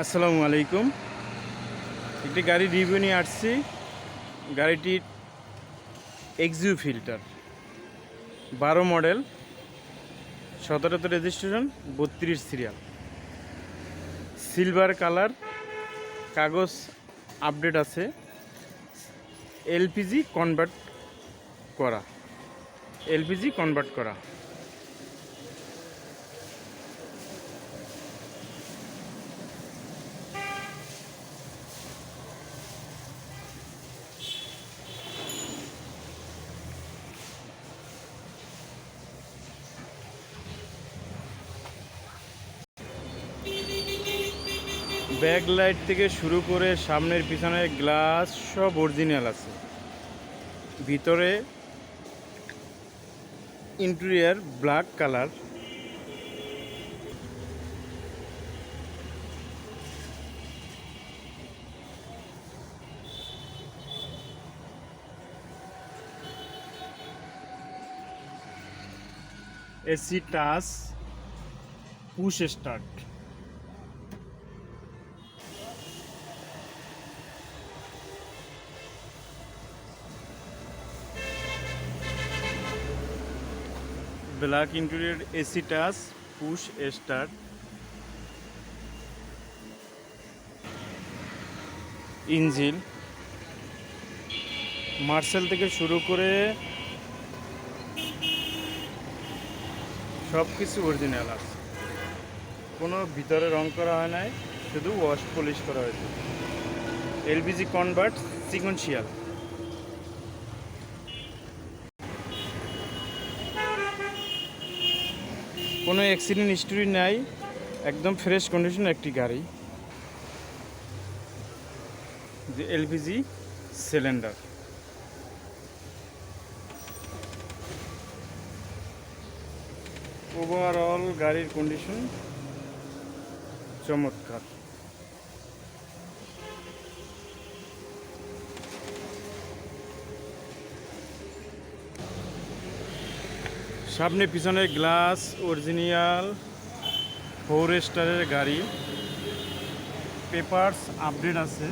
আসসালামু আলাইকুম। একটি গাড়ি রিভিউ নিয়ে আসছি। গাড়িটির এক্সিউ ফিল্টার বারো মডেল সতেরোতে রেজিস্ট্রেশন বত্রিশ সিরিয়াল সিলভার কালার কাগজ আপডেট আছে। এলপিজি কনভার্ট করা। এলপিজি কনভার্ট করা। ব্যাক লাইট থেকে শুরু করে সামনের পিছনের গ্লাস, সব অরিজিনাল আছে। ভিতরে interior black colour AC touch, push start. Black interior AC touch, push start. Engine. Marcel থেকে শুরু করে সব কিছু অরিজিনাল আছে। কোনো ভিতরে রং করা হয় নাই, শুধু ওয়াশ পলিশ করা হয়েছে। এলপিজি কনভার্ট সিকোয়েন্সিয়াল কোনো অ্যাক্সিডেন্ট হিস্টোরি নাই, একদম ফ্রেশ কন্ডিশন একটি গাড়ি। যে এলপিজি সিলিন্ডার ওভারঅল গাড়ির কন্ডিশন চমৎকার। সামনে পিছনে গ্লাস অরিজিনিয়াল ফোর স্টারের গাড়ি। পেপারস আপডেট আছে।